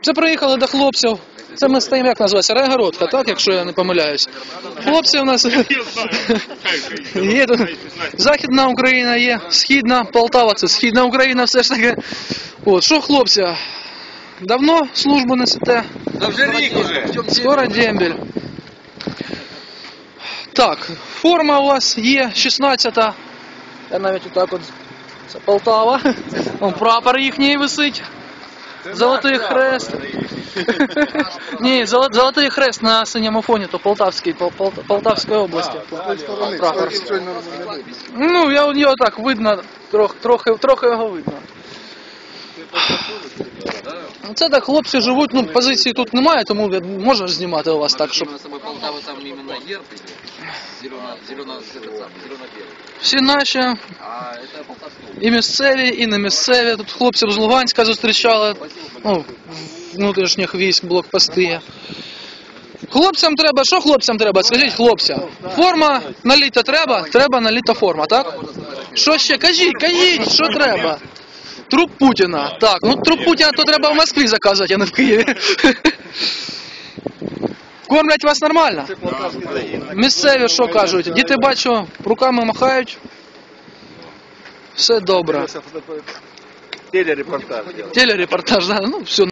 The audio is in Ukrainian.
Це приїхали до хлопців. Це ми стоїмо, як називається, Райгородка, так, якщо я не помиляюсь. Хлопці у нас є тут Західна Україна є, Східна, Полтава це Східна Україна все ж таки. От, що хлопці, давно службу несете? Да вже рік уже. Скоро дембель. Так, форма у вас є 16-та. Я навіть отак от. Це Полтава. Вон прапор їхній висить. Золотий хрест. Ні, золотий хрест на синьому фоні, то Полтавський, Пол- Пол- Полтавської області. Прапор. Ну, я, його так видно, трохи, його видно. Це так хлопці живуть, ну позиції тут немає, тому ж знімати у вас так, щоб Именно с собой Полтава там именно герб идет. Зелено, зелено, этот самый, зелено-белый. всі наші А это Полтавский область. і місцеві, і не місцеві. Тут хлопців з Луганська зустрічали, ну, внутрішніх військ, блокпости. є. Хлопцям треба, що хлопцям треба? Скажіть хлопцям. Форма наліта треба? Треба наліта форма, так? Що ще? Кажіть, кажіть, що треба? Труп Путіна. Так, ну труп Путіна то треба в Москві заказувати, а не в Києві. Кормлять вас нормально? Місцеві що кажуть? Діти бачу, руками махають. Все добре. Телерепортаж. Телерепортаж, да? ну все